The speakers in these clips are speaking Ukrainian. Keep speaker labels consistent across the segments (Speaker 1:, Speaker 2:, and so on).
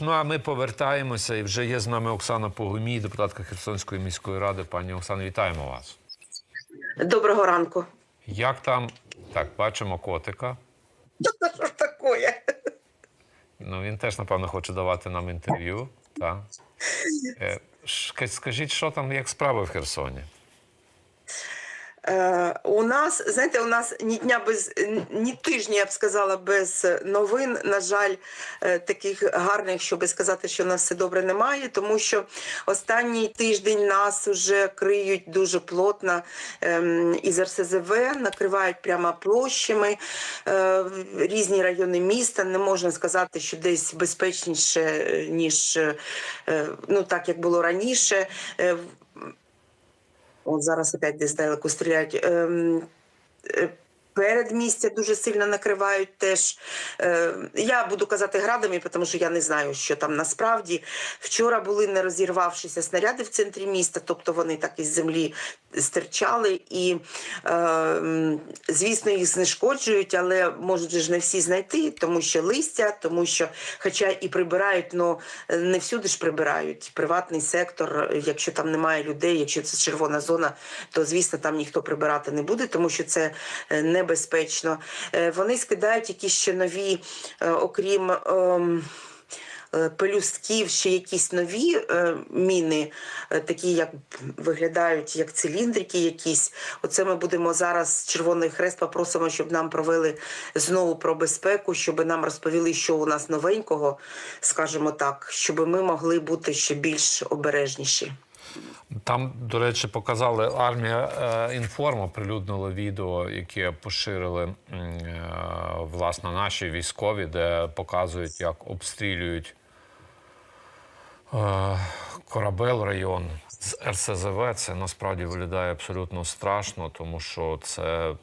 Speaker 1: Ну а ми повертаємося, і вже є з нами Оксана Погомій, депутатка Херсонської міської ради. Пані Оксано, вітаємо вас.
Speaker 2: Доброго ранку.
Speaker 1: Як там? Так, бачимо котика.
Speaker 2: Що ж таке?
Speaker 1: Ну він теж, напевно, хоче давати нам інтерв'ю. Так. Е, Скажіть, що там, як справи в Херсоні?
Speaker 2: Е, у нас, знаєте, у нас ні дня без ні тижня, я б сказала, без новин. На жаль, е, таких гарних, щоб сказати, що у нас все добре немає, тому що останній тиждень нас вже криють дуже плотно ем, із РСЗВ, накривають прямо площами е, різні райони міста. Не можна сказати, що десь безпечніше, ніж ну так як було раніше. От зараз опять десь далеко стріляють. Ем, е, Передмістя дуже сильно накривають теж. Е, я буду казати градами, тому що я не знаю, що там насправді. Вчора були не розірвавшися снаряди в центрі міста, тобто вони так із землі стирчали і, е, звісно, їх знешкоджують, але можуть ж не всі знайти, тому що листя, тому що, хоча і прибирають, але не всюди ж прибирають. Приватний сектор, якщо там немає людей, якщо це червона зона, то звісно там ніхто прибирати не буде, тому що це е, небезпечно. Е, Вони скидають якісь ще нові, е, окрім. Е, Пелюстків ще якісь нові е, міни, е, такі як виглядають як циліндрики якісь. Оце ми будемо зараз Червоний Хрест попросимо, щоб нам провели знову про безпеку, щоб нам розповіли, що у нас новенького, скажімо так, щоб ми могли бути ще більш обережніші.
Speaker 1: Там, до речі, показали армія е, інформ оприлюднила відео, яке поширили е, власне наші військові, де показують, як обстрілюють корабель район з РСЗВ. Це насправді виглядає абсолютно страшно, тому що це е,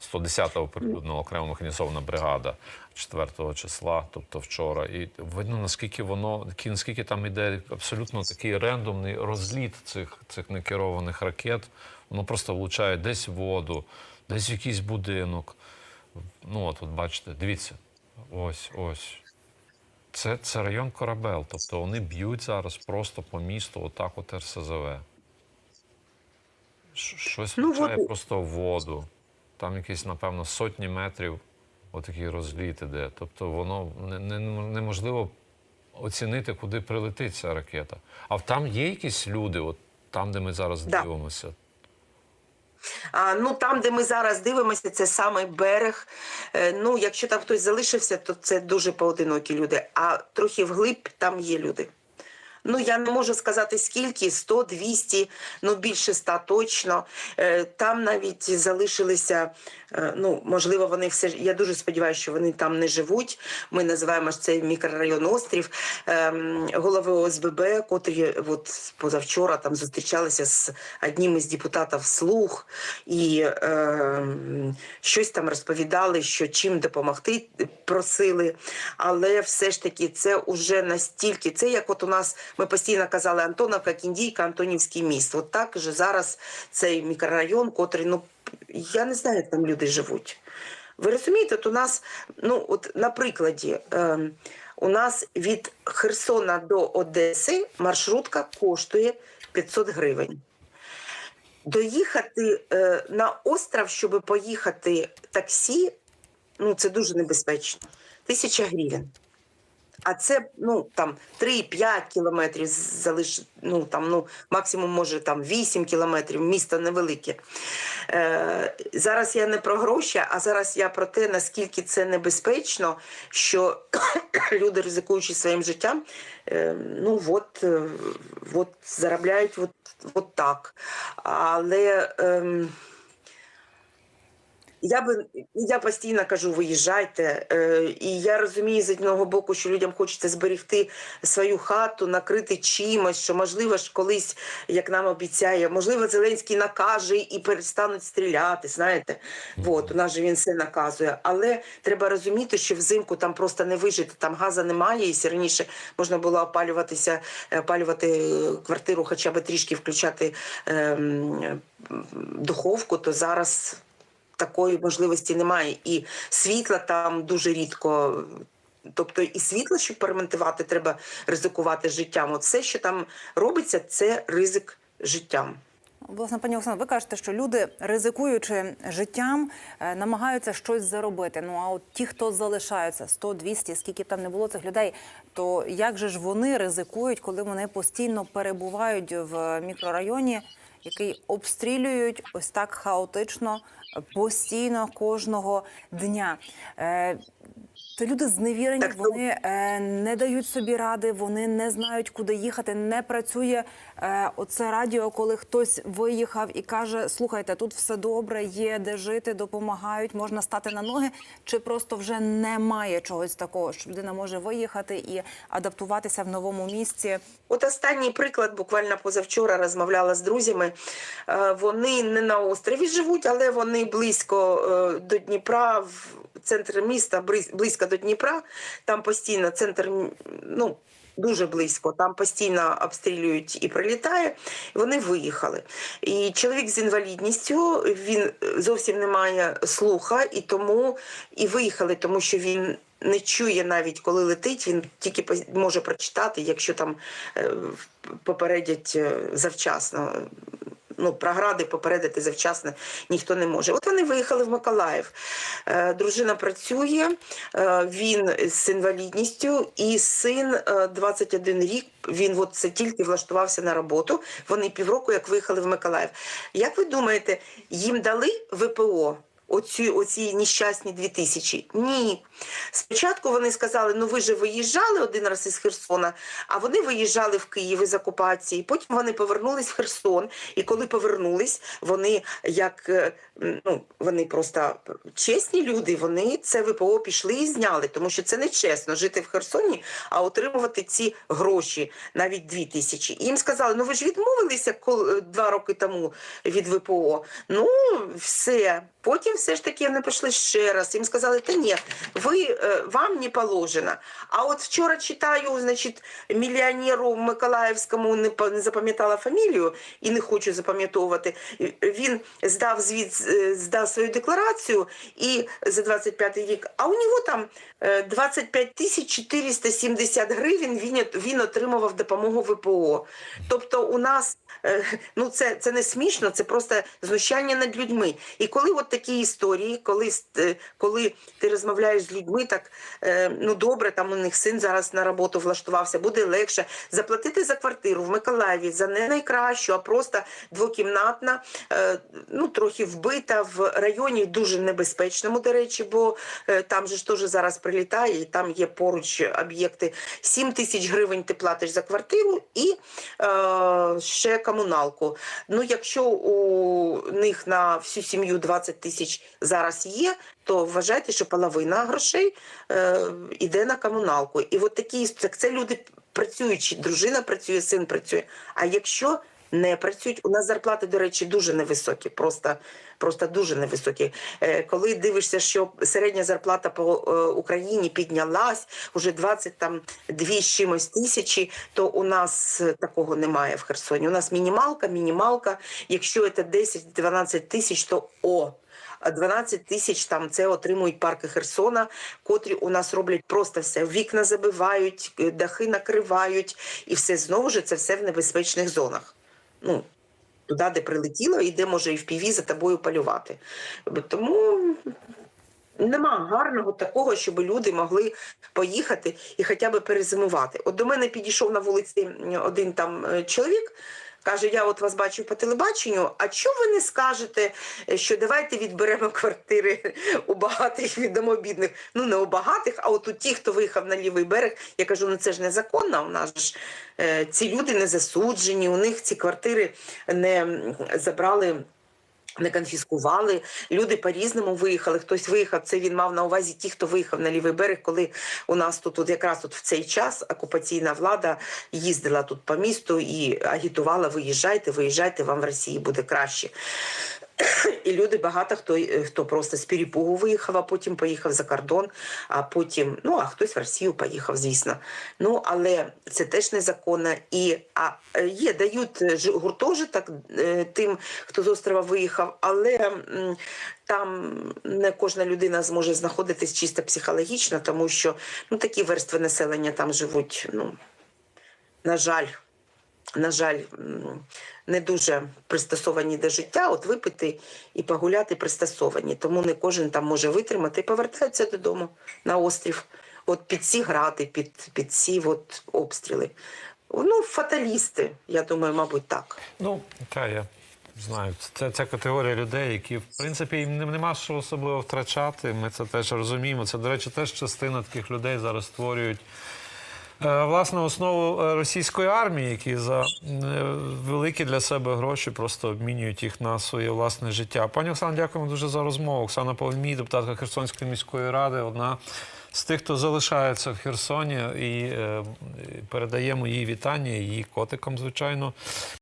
Speaker 1: 110-го оприлюднила окрема механізована бригада 4-го числа, тобто вчора. І видно, наскільки воно, наскільки- там іде абсолютно такий рендомний розліт цих, цих некерованих ракет. Воно просто влучає десь воду, десь в якийсь будинок. Ну, от, от бачите, дивіться, ось, ось. Це, це район Корабел. Тобто вони б'ють зараз просто по місту, отак от РСЗВ. Щось
Speaker 2: Ну,
Speaker 1: влучає
Speaker 2: от-
Speaker 1: просто в воду. Там якісь, напевно, сотні метрів отакий розліт іде. Тобто воно не, не, неможливо оцінити, куди прилетить ця ракета. А там є якісь люди, от там, де ми зараз
Speaker 2: Да.
Speaker 1: дивимося.
Speaker 2: А, ну там, де ми зараз дивимося, це саме берег. Е, ну, якщо там хтось залишився, то це дуже поодинокі люди. А трохи вглиб там є люди. Ну, я не можу сказати скільки, 100, 200, ну більше 100 точно. Е, Там навіть залишилися, ну, можливо, вони все ж- я дуже сподіваюся, що вони там не живуть. Ми називаємо ж цей мікрорайон Острів. Ем, Голови ОСББ, котрі от позавчора там зустрічалися з одним із депутатів слух і ем, щось там розповідали, що чим допомогти просили. Але все ж таки це уже настільки, це як от у нас ми постійно казали Антоновка, Кіндійка, Антонівський міст. От так же зараз цей мікрорайон, котрий, ну я не знаю, як там люди живуть. Ви розумієте, от у нас, ну от на прикладі, ем, у нас від Херсона до Одеси маршрутка коштує 500 гривень. Доїхати е, на остров, щоб поїхати таксі, ну це дуже небезпечно. Тисяча гривень. А це ну там 3-5 кілометрів залиш, ну там ну максимум може там 8 кілометрів, місто невелике. Е, зараз я не про гроші, а зараз я про те, наскільки це небезпечно, що люди, ризикуючи своїм життям, е, ну от, е, от заробляють от, от так. Але. ем, я би я постійно кажу, виїжджайте. Е, і я розумію з одного боку, що людям хочеться зберегти свою хату, накрити чимось, що можливо ж колись, як нам обіцяє, можливо, Зеленський накаже і перестануть стріляти. Знаєте, от у нас же він все наказує. Але треба розуміти, що взимку там просто не вижити, там газу немає. І раніше можна було опалюватися, опалювати квартиру, хоча б трішки включати ем, духовку, то зараз такої можливості немає. І світла там дуже рідко. Тобто і світло, щоб перемонтувати, треба ризикувати життям. От все, що там робиться, це ризик життям.
Speaker 3: Власне, пані Оксано, ви кажете, що люди, ризикуючи життям, е, намагаються щось заробити. Ну а от ті, хто залишаються 100, 200, скільки б там не було цих людей, то як же ж вони ризикують, коли вони постійно перебувають в мікрорайоні, який обстрілюють ось так хаотично, постійно кожного дня? Е, то люди зневірені,
Speaker 2: Так,
Speaker 3: вони е, не дають собі ради, вони не знають, куди їхати. Не працює е, оце радіо, коли хтось виїхав і каже: слухайте, тут все добре, є де жити, допомагають, можна стати на ноги. Чи просто вже немає чогось такого, що людина може виїхати і адаптуватися в новому місці?
Speaker 2: От останній приклад, буквально позавчора розмовляла з друзями. Вони не на острові живуть, але вони близько е, до Дніпра, в центр міста, близько до Дніпра. Там постійно центр, ну. Дуже близько, там постійно обстрілюють і прилітає. Вони виїхали. І чоловік з інвалідністю він зовсім не має слуха, і тому і виїхали, тому що він не чує навіть коли летить. Він тільки може прочитати, якщо там е, попередять е, завчасно. Ну, програди попередити завчасно ніхто не може. От вони виїхали в Миколаїв. Е, дружина працює, е, він з інвалідністю, і син е, 21 рік. Він от це тільки влаштувався на роботу. Вони півроку як виїхали в Миколаїв. Як ви думаєте, їм дали ВПО? Оці, оці нещасні дві тисячі. Ні. Спочатку вони сказали, ну ви же виїжджали один раз із Херсона, а вони виїжджали в Київ із окупації. Потім вони повернулись в Херсон. І коли повернулись, вони як е, ну, вони просто чесні люди, вони це ВПО пішли і зняли, тому що це не чесно жити в Херсоні, а отримувати ці гроші, навіть дві тисячі. І їм сказали, ну ви ж відмовилися два роки тому від ВПО. Ну, все. Потім все ж таки вони пішли ще раз. Їм сказали, та ні, ви, е, вам не положено. А от вчора читаю, значить, мільйонеру Миколаївському не, запам'ятала фамілію і не хочу запам'ятовувати. Він здав звіт, здав свою декларацію і за 25 рік, а у нього там е, 25 тисяч 470 гривень він, він отримував допомогу ВПО. Тобто у нас ну це, це не смішно, це просто знущання над людьми. І коли от такі історії, коли, е, коли ти розмовляєш з людьми, так е, ну добре, там у них син зараз на роботу влаштувався, буде легше заплатити за квартиру в Миколаєві за не найкращу, а просто двокімнатна, е, ну трохи вбита в районі дуже небезпечному, до речі, бо е, там же ж теж зараз прилітає, і там є поруч об'єкти. 7 тисяч гривень ти платиш за квартиру і е, ще комуналку. Ну, якщо у них на всю сім'ю 20 тисяч зараз є, то вважайте, що половина грошей е, іде на комуналку. І от такі так це люди працюючі, дружина працює, син працює. А якщо не працюють, у нас зарплати, до речі, дуже невисокі, просто, просто дуже невисокі. Е, коли дивишся, що середня зарплата по е, Україні піднялась уже 20 там дві чимось тисячі, то у нас такого немає в Херсоні. У нас мінімалка, мінімалка. Якщо це 10-12 тисяч, то о. А 12 тисяч там це отримують парки Херсона, котрі у нас роблять просто все. Вікна забивають, е, дахи накривають, і все знову ж це все в небезпечних зонах. Ну, туди, де прилетіло, і де може і в піві за тобою полювати. Тому нема гарного такого, щоб люди могли поїхати і хоча б перезимувати. От до мене підійшов на вулиці один там е, чоловік. Каже, я от вас бачив по телебаченню. А чого ви не скажете, е, що давайте відберемо квартири у багатих відомобідних? Ну не у багатих, а от у ті, хто виїхав на лівий берег. Я кажу, ну це ж незаконно. У нас ж е, ці люди не засуджені, у них ці квартири не забрали. Не конфіскували, люди по-різному виїхали. Хтось виїхав. Це він мав на увазі ті, хто виїхав на лівий берег, коли у нас тут, от якраз от в цей час окупаційна влада їздила тут по місту і агітувала: виїжджайте, виїжджайте, вам в Росії буде краще. І люди багато хто, е, хто просто з перепугу виїхав, а потім поїхав за кордон, а потім, ну а хтось в Росію поїхав, звісно. Ну але це теж незаконно. І а е, є, дають е, гуртожиток тим, хто з острова виїхав, але там не кожна людина зможе знаходитись чисто психологічно, тому що ну такі верстви населення там живуть. Ну на жаль, на жаль, не дуже пристосовані до життя. От випити і погуляти пристосовані. Тому не кожен там може витримати і повертаються додому на острів. От під ці гради, під, під ці от обстріли. Ну, фаталісти, я думаю, мабуть, так.
Speaker 1: Ну, та я знаю. Це ця категорія людей, які, в принципі, їм нема що особливо втрачати. Ми це теж розуміємо. Це, до речі, теж частина таких людей зараз створюють. Е, Власне, основу е, російської армії, які за е, великі для себе гроші просто обмінюють їх на своє власне життя. Пані Оксана, дякуємо дуже за розмову. Оксана Павлмій, депутатка Херсонської міської ради, одна з тих, хто залишається в Херсоні, і передаємо їй вітання, її котикам, звичайно.